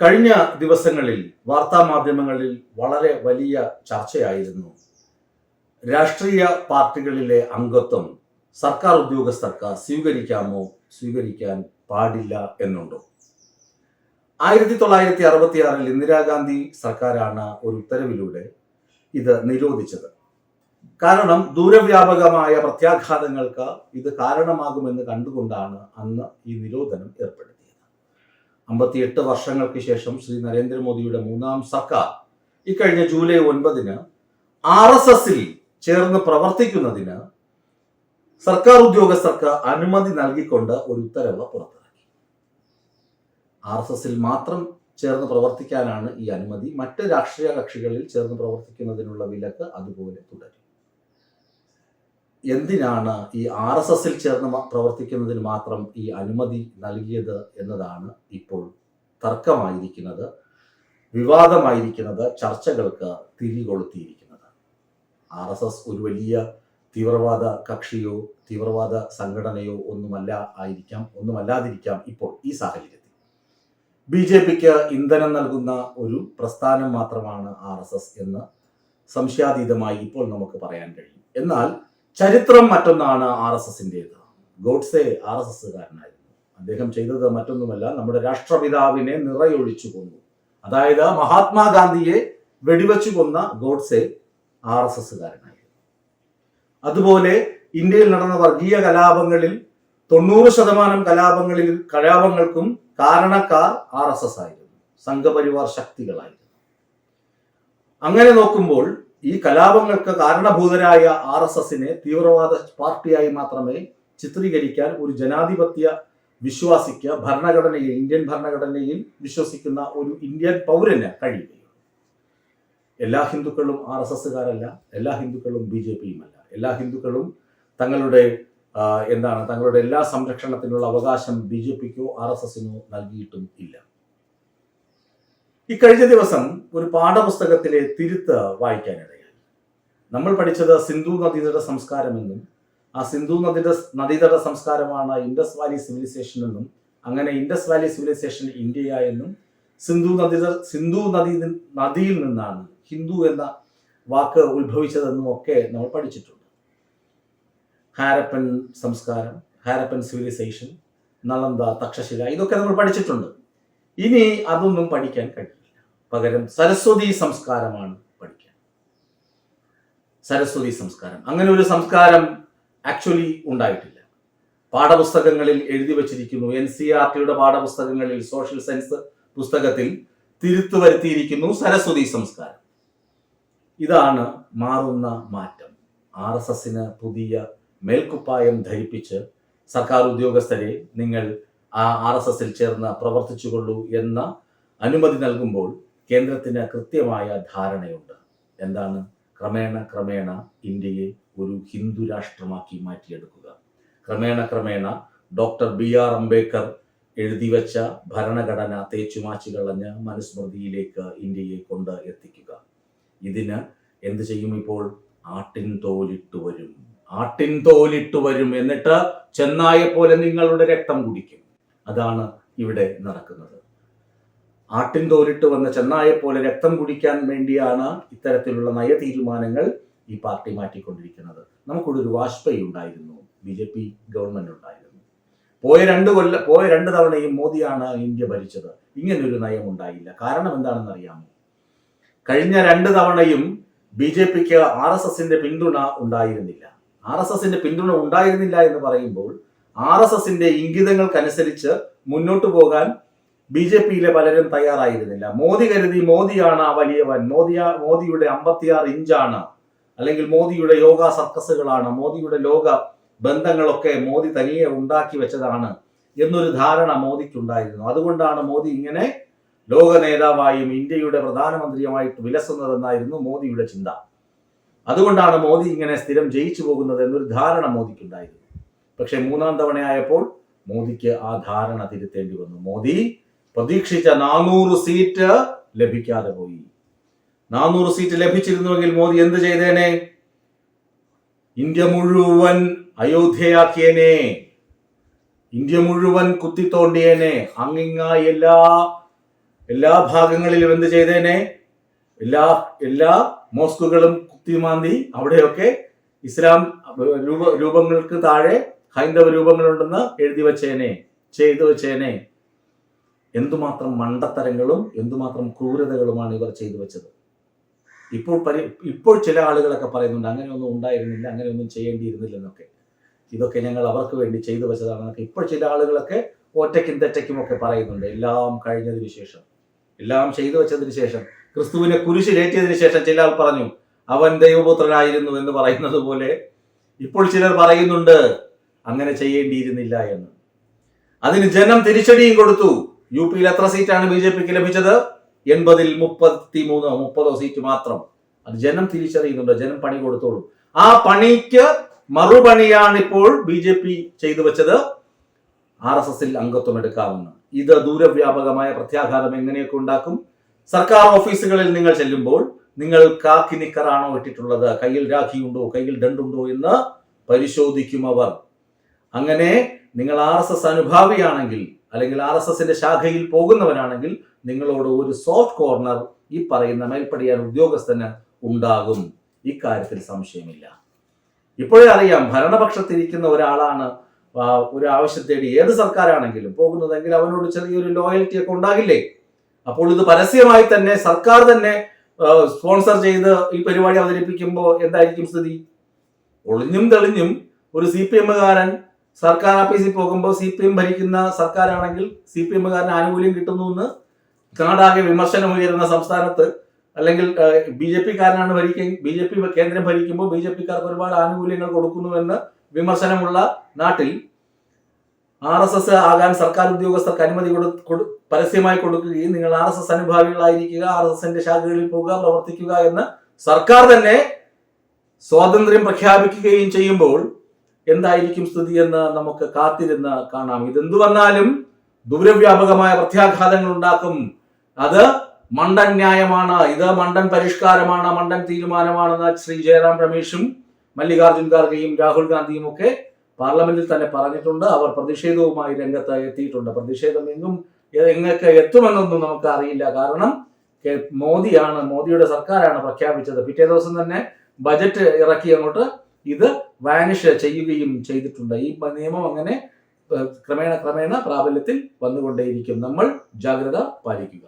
കഴിഞ്ഞ ദിവസങ്ങളിൽ വാർത്താ മാധ്യമങ്ങളിൽ വളരെ വലിയ ചർച്ചയായിരുന്നു. രാഷ്ട്രീയ പാർട്ടികളിലെ അംഗത്വം സർക്കാർ ഉദ്യോഗസ്ഥർക്ക് സ്വീകരിക്കാമോ സ്വീകരിക്കാൻ പാടില്ല എന്നുണ്ടോ. ആയിരത്തി തൊള്ളായിരത്തി അറുപത്തിയാറിൽ ഇന്ദിരാഗാന്ധി സർക്കാരാണ് ഒരു ഉത്തരവിലൂടെ ഇത് നിരോധിച്ചത്. കാരണം ദൂരവ്യാപകമായ പ്രത്യാഘാതങ്ങൾക്ക് ഇത് കാരണമാകുമെന്ന് കണ്ടുകൊണ്ടാണ് അന്ന് ഈ നിരോധനം ഏർപ്പെടുത്തിയത്. അമ്പത്തിയെട്ട് വർഷങ്ങൾക്ക് ശേഷം ശ്രീ നരേന്ദ്രമോദിയുടെ മൂന്നാം സർക്കാർ. ഇക്കഴിഞ്ഞ ജൂലൈ ഒൻപതിന് ആർ എസ് എസിൽ ചേർന്ന് പ്രവർത്തിക്കുന്നതിന് സർക്കാർ ഉദ്യോഗസ്ഥർക്ക് അനുമതി നൽകിക്കൊണ്ട് ഒരു ഉത്തരവ് പുറത്തിറക്കി. ആർ എസ് എസിൽ മാത്രം ചേർന്ന് പ്രവർത്തിക്കാനാണ് ഈ അനുമതി. മറ്റ് രാഷ്ട്രീയ കക്ഷികളിൽ ചേർന്ന് പ്രവർത്തിക്കുന്നതിനുള്ള വിലക്ക് അതുപോലെ തുടരും. എന്തിനാണ് ഈ ആർ എസ് എസിൽ ചേർന്ന് പ്രവർത്തിക്കുന്നതിന് മാത്രം ഈ അനുമതി നൽകിയത് എന്നതാണ് ഇപ്പോൾ തർക്കമായിരിക്കുന്നത് വിവാദമായിരിക്കുന്നത് ചർച്ചകൾക്ക് തിരികൊളുത്തിയിരിക്കുന്നത്. ആർ എസ് എസ് ഒരു വലിയ തീവ്രവാദ കക്ഷിയോ തീവ്രവാദ സംഘടനയോ ഒന്നുമല്ല ആയിരിക്കാം ഒന്നുമല്ലാതിരിക്കാം ഇപ്പോൾ ഈ സാഹചര്യത്തിൽ. ബി ജെ പിക്ക് ഇന്ധനം നൽകുന്ന ഒരു പ്രസ്ഥാനം മാത്രമാണ് ആർ എസ് എസ് എന്ന് സംശയാതീതമായി ഇപ്പോൾ നമുക്ക് പറയാൻ കഴിയും. എന്നാൽ ചരിത്രം മറ്റൊന്നാണ് ആർ എസ് എസിന്റെത് ഗോഡ്സെ ആർ എസ് എസ്സുകാരനായിരുന്നു. അദ്ദേഹം ചെയ്തത് മറ്റൊന്നുമല്ല നമ്മുടെ രാഷ്ട്രപിതാവിനെ നിറയൊഴിച്ചു കൊന്നു. അതായത് മഹാത്മാഗാന്ധിയെ വെടിവെച്ചു കൊന്ന ഗോഡ്സെ ആർ എസ് എസ്സുകാരനായിരുന്നു. അതുപോലെ ഇന്ത്യയിൽ നടന്ന വർഗീയ കലാപങ്ങളിൽ തൊണ്ണൂറ് ശതമാനം കലാപങ്ങളിൽ കലാപങ്ങൾക്കും കാരണക്കാർ ആർ എസ് എസ് ആയിരുന്നു. സംഘപരിവാർ ശക്തികളായിരുന്നു. അങ്ങനെ നോക്കുമ്പോൾ ഈ കലാപങ്ങൾക്ക് കാരണഭൂതരായ ആർ എസ് എസിനെ തീവ്രവാദ പാർട്ടിയായി മാത്രമേ ചിത്രീകരിക്കാൻ ഒരു ജനാധിപത്യ വിശ്വാസിക്ക് ഭരണഘടനയിൽ ഇന്ത്യൻ ഭരണഘടനയിൽ വിശ്വസിക്കുന്ന ഒരു ഇന്ത്യൻ പൗരന് കഴിയുകയുള്ളൂ. എല്ലാ ഹിന്ദുക്കളും ആർ എസ് എസ്സുകാരല്ല എല്ലാ ഹിന്ദുക്കളും ബി ജെ പിയുമല്ല. എല്ലാ ഹിന്ദുക്കളും തങ്ങളുടെ എന്താണ് തങ്ങളുടെ എല്ലാ സംരക്ഷണത്തിനുള്ള അവകാശം ബി ജെ പിക്കോ ആർ എസ് എസിനോ നൽകിയിട്ടും ഇല്ല. ഇക്കഴിഞ്ഞ ദിവസം ഒരു പാഠപുസ്തകത്തിലെ തിരുത്ത് വായിക്കാനിടയായി. നമ്മൾ പഠിച്ചത് സിന്ധു നദീതട സംസ്കാരമെന്നും ആ സിന്ധു നദീത നദീതട സംസ്കാരമാണ് ഇൻഡസ് വാലി സിവിലൈസേഷൻ എന്നും അങ്ങനെ ഇൻഡസ് വാലി സിവിലൈസേഷൻ ഇന്ത്യ എന്നും സിന്ധു നദീത സിന്ധു നദി നദിയിൽ നിന്നാണ് ഹിന്ദു എന്ന വാക്ക് ഉത്ഭവിച്ചതെന്നും ഒക്കെ നമ്മൾ പഠിച്ചിട്ടുണ്ട്. ഹാരപ്പൻ സംസ്കാരം ഹാരപ്പൻ സിവിലൈസേഷൻ നളന്ത തക്ഷശില ഇതൊക്കെ നമ്മൾ പഠിച്ചിട്ടുണ്ട്. ഇനി അതൊന്നും പഠിക്കാൻ കഴിയില്ല. പകരം സരസ്വതി സംസ്കാരമാണ് പഠിക്കാൻ. സരസ്വതി സംസ്കാരം. അങ്ങനെ ഒരു സംസ്കാരം ആക്ച്വലി ഉണ്ടായിട്ടില്ല. പാഠപുസ്തകങ്ങളിൽ എഴുതി വച്ചിരിക്കുന്നു. എൻ സി ആർ ടിയുടെ പാഠപുസ്തകങ്ങളിൽ സോഷ്യൽ സയൻസ് പുസ്തകത്തിൽ തിരുത്തു വരുത്തിയിരിക്കുന്നു സരസ്വതി സംസ്കാരം. ഇതാണ് മാറുന്ന മാറ്റം. ആർ എസ് എസിന് പുതിയ മേൽക്കുപ്പായം ധരിപ്പിച്ച് സർക്കാർ ഉദ്യോഗസ്ഥരെ നിങ്ങൾ ആ ആർ എസ് എസിൽ ചേർന്ന് പ്രവർത്തിച്ചുകൊള്ളൂ എന്ന അനുമതി നൽകുമ്പോൾ കേന്ദ്രത്തിന് കൃത്യമായ ധാരണയുണ്ട്. എന്താണ്? ക്രമേണ ക്രമേണ ഇന്ത്യയെ ഒരു ഹിന്ദു രാഷ്ട്രമാക്കി മാറ്റിയെടുക്കുക. ക്രമേണ ക്രമേണ ഡോക്ടർ ബി ആർ അംബേദ്കർ എഴുതി വെച്ച ഭരണഘടന തേച്ചുമാച്ചു കളഞ്ഞ് മനുസ്മൃതിയിലേക്ക് ഇന്ത്യയെ കൊണ്ട് എത്തിക്കുക. ഇതിന് എന്ത് ചെയ്യും ഇപ്പോൾ? ആട്ടിൻ തോലിട്ട് വരും. ആട്ടിൻ തോലിട്ട് വരും എന്നിട്ട് ചെന്നായ പോലെ നിങ്ങളുടെ രക്തം കുടിക്കും. അതാണ് ഇവിടെ നടക്കുന്നത്. ആട്ടിൻ തോലിട്ട് വന്ന ചെന്നായെ പോലെ രക്തം കുടിക്കാൻ വേണ്ടിയാണ് ഇത്തരത്തിലുള്ള നയ തീരുമാനങ്ങൾ ഈ പാർട്ടി മാറ്റിക്കൊണ്ടിരിക്കുന്നത്. നമുക്കിവിടെ ഒരു വാജ്പേയി ഉണ്ടായിരുന്നു ബി ജെ പി ഗവൺമെന്റ് ഉണ്ടായിരുന്നു. പോയ രണ്ട് കൊല്ല പോയ രണ്ട് തവണയും മോദിയാണ് ഇന്ത്യ ഭരിച്ചത്. ഇങ്ങനൊരു നയം ഉണ്ടായില്ല. കാരണം എന്താണെന്ന് അറിയാമോ കഴിഞ്ഞ രണ്ട് തവണയും ബി ജെ പിക്ക് ആർ എസ് എസിന്റെ പിന്തുണ ഉണ്ടായിരുന്നില്ല. ആർ എസ് എസിന്റെ പിന്തുണ ഉണ്ടായിരുന്നില്ല എന്ന് പറയുമ്പോൾ ആർ എസ് എസിന്റെ ഇംഗിതങ്ങൾക്കനുസരിച്ച് മുന്നോട്ട് പോകാൻ ബി ജെ പിയിലെ പലരും തയ്യാറായിരുന്നില്ല. മോദി കരുതി മോദിയാണ് ആ വലിയവൻ. മോദി മോദിയുടെ അമ്പത്തിയാറ് ഇഞ്ചാണ്. അല്ലെങ്കിൽ മോദിയുടെ യോഗ സർക്കസുകളാണ്. മോദിയുടെ ലോക ബന്ധങ്ങളൊക്കെ മോദി തനിയെ ഉണ്ടാക്കി വെച്ചതാണ് എന്നൊരു ധാരണ മോദിക്കുണ്ടായിരുന്നു. അതുകൊണ്ടാണ് മോദി ഇങ്ങനെ ലോക നേതാവായും ഇന്ത്യയുടെ പ്രധാനമന്ത്രിയുമായിട്ട് വിലസുന്നതെന്നായിരുന്നു മോദിയുടെ ചിന്ത. അതുകൊണ്ടാണ് മോദി ഇങ്ങനെ സ്ഥിരം ജയിച്ചു പോകുന്നത് എന്നൊരു ധാരണ മോദിക്കുണ്ടായിരുന്നു. പക്ഷേ മൂന്നാം തവണയായപ്പോൾ മോദിക്ക് ആ ധാരണ തിരുത്തേണ്ടി വന്നു. മോദി പ്രതീക്ഷിച്ച നാനൂറ് സീറ്റ് ലഭിക്കാതെ പോയി. നാനൂറ് സീറ്റ് ലഭിച്ചിരുന്നുവെങ്കിൽ മോദി എന്ത് ചെയ്തേനെ? ഇന്ത്യ മുഴുവൻ അയോധ്യയാക്കിയേനെ. ഇന്ത്യ മുഴുവൻ കുത്തിത്തോണ്ടിയേനെ. അങ്ങിങ്ങ എല്ലാ എല്ലാ ഭാഗങ്ങളിലും എന്ത് ചെയ്തേനെ? എല്ലാ എല്ലാ മോസ്കുകളും കുത്തിമാന്തി അവിടെയൊക്കെ ഇസ്ലാം രൂപ രൂപങ്ങൾക്ക് താഴെ ഹൈന്ദവ രൂപങ്ങളുണ്ടെന്ന് എഴുതി വച്ചേനെ ചെയ്തു വച്ചേനെ. എന്തുമാത്രം മണ്ടത്തരങ്ങളും എന്തുമാത്രം ക്രൂരതകളുമാണ് ഇവർ ചെയ്തു വെച്ചത്? ഇപ്പോൾ പരി ഇപ്പോൾ ചില ആളുകളൊക്കെ പറയുന്നുണ്ട് അങ്ങനെയൊന്നും ഉണ്ടായിരുന്നില്ല അങ്ങനെയൊന്നും ചെയ്യേണ്ടിയിരുന്നില്ലെന്നൊക്കെ. ഇതൊക്കെ ഞങ്ങൾ അവർക്ക് വേണ്ടി ചെയ്തു വെച്ചതാണെന്നൊക്കെ ഇപ്പോൾ ചില ആളുകളൊക്കെ ഒറ്റയ്ക്കും തെറ്റയ്ക്കും ഒക്കെ പറയുന്നുണ്ട്. എല്ലാം കഴിഞ്ഞതിന് ശേഷം എല്ലാം ചെയ്തു വെച്ചതിന് ശേഷം ക്രിസ്തുവിനെ കുരിശിലേറ്റിയതിനു ശേഷം ചില ആൾ പറഞ്ഞു അവൻ ദൈവപുത്രനായിരുന്നു എന്ന് പറയുന്നത് പോലെ ഇപ്പോൾ ചിലർ പറയുന്നുണ്ട് അങ്ങനെ ചെയ്യേണ്ടിയിരുന്നില്ല എന്ന്. അതിന് ജനം തിരിച്ചടിയും കൊടുത്തു. യു പിയിൽ എത്ര സീറ്റാണ് ബി ജെ പിക്ക് ലഭിച്ചത്? എൺപതിൽ മുപ്പത്തി മൂന്നോ മുപ്പതോ സീറ്റ് മാത്രം. അത് ജനം തിരിച്ചറിയുന്നുണ്ട്. ജനം പണി കൊടുത്തോളൂ. ആ പണിക്ക് മറുപണിയാണ് ഇപ്പോൾ ബി ജെ പി ചെയ്തു വെച്ചത്. ആർ എസ് എസിൽ അംഗത്വം എടുക്കാവുന്ന. ഇത് ദൂരവ്യാപകമായ പ്രത്യാഘാതം എങ്ങനെയൊക്കെ ഉണ്ടാക്കും? സർക്കാർ ഓഫീസുകളിൽ നിങ്ങൾ ചെല്ലുമ്പോൾ നിങ്ങൾ കാക്കി നിക്കറാണോ ഇട്ടിട്ടുള്ളത്? കയ്യിൽ രാഖിയുണ്ടോ? കയ്യിൽ ദണ്ടുണ്ടോ എന്ന് പരിശോധിക്കും അവർ. അങ്ങനെ നിങ്ങൾ ആർ എസ് എസ് അനുഭാവിയാണെങ്കിൽ അല്ലെങ്കിൽ ആർ എസ് എസിന്റെ ശാഖയിൽ പോകുന്നവരാണെങ്കിൽ നിങ്ങളോട് ഒരു സോഫ്റ്റ് കോർണർ ഈ പറയുന്ന മേൽപ്പടിയാൻ ഉദ്യോഗസ്ഥന് ഉണ്ടാകും. ഇക്കാര്യത്തിൽ സംശയമില്ല. ഇപ്പോഴേ അറിയാം ഭരണപക്ഷത്തിരിക്കുന്ന ഒരാളാണ് ഒരു ആവശ്യം തേടി ഏത് സർക്കാരാണെങ്കിലും പോകുന്നതെങ്കിൽ അവനോട് ചെറിയൊരു ലോയൽറ്റി ഒക്കെ ഉണ്ടാകില്ലേ? അപ്പോൾ ഇത് പരസ്യമായി തന്നെ സർക്കാർ തന്നെ സ്പോൺസർ ചെയ്ത് ഈ പരിപാടി അവതരിപ്പിക്കുമ്പോൾ എന്തായിരിക്കും സ്ഥിതി? ഒളിഞ്ഞും തെളിഞ്ഞും ഒരു സി പി എമ്മുകാരൻ സർക്കാർ ഓഫീസിൽ പോകുമ്പോൾ സി പി എം ഭരിക്കുന്ന സർക്കാരാണെങ്കിൽ സി പി എമ്മുകാരന് ആനുകൂല്യം കിട്ടുന്നു എന്ന് നാടാകെ വിമർശനം ഉയരുന്ന സംസ്ഥാനത്ത് അല്ലെങ്കിൽ ബി ജെ പി കാരനാണ് ഭരിക്കുക ബി ജെ പി കേന്ദ്രം ഭരിക്കുമ്പോൾ ബി ജെ പിക്കാർക്ക് ഒരുപാട് ആനുകൂല്യങ്ങൾ കൊടുക്കുന്നുവെന്ന് വിമർശനമുള്ള നാട്ടിൽ ആർ എസ് എസ് ആകാൻ സർക്കാർ ഉദ്യോഗസ്ഥർക്ക് അനുമതി കൊടു- പരസ്യമായി കൊടുക്കുകയും നിങ്ങൾ ആർ എസ് എസ് അനുഭാവികളായിരിക്കുക ആർ എസ് എസിന്റെ ശാഖകളിൽ പോകുക പ്രവർത്തിക്കുക എന്ന് സർക്കാർ തന്നെ സ്വാതന്ത്ര്യം പ്രഖ്യാപിക്കുകയും ചെയ്യുമ്പോൾ എന്തായിരിക്കും സ്ഥിതി എന്ന് നമുക്ക് കാത്തിരുന്ന് കാണാം. ഇതെന്തു വന്നാലും ദൂരവ്യാപകമായ പ്രത്യാഘാതങ്ങൾ ഉണ്ടാക്കും. അത് മണ്ടൻ ന്യായമാണ്. ഇത് മണ്ടൻ പരിഷ്കാരമാണ് മണ്ടൻ തീരുമാനമാണെന്ന് ശ്രീ ജയറാം രമേശും മല്ലികാർജുൻ ഖാർഗെയും രാഹുൽ ഗാന്ധിയും ഒക്കെ പാർലമെന്റിൽ തന്നെ പറഞ്ഞിട്ടുണ്ട്. അവർ പ്രതിഷേധവുമായി രംഗത്ത് എത്തിയിട്ടുണ്ട്. പ്രതിഷേധം എങ്ങും എങ്ങൊക്കെ എത്തുമെന്നൊന്നും നമുക്ക് അറിയില്ല. കാരണം മോദിയാണ് മോദിയുടെ സർക്കാരാണ് പ്രഖ്യാപിച്ചത്. പിറ്റേ ദിവസം തന്നെ ബജറ്റ് ഇറക്കി അങ്ങോട്ട്. ഇത് വാനിഷ് ചെയ്യുകയും ചെയ്തിട്ടുണ്ട്. ഈ നിയമം അങ്ങനെ ക്രമേണ ക്രമേണ പ്രാബല്യത്തിൽ വന്നുകൊണ്ടേയിരിക്കും. നമ്മൾ ജാഗ്രത പാലിക്കുക.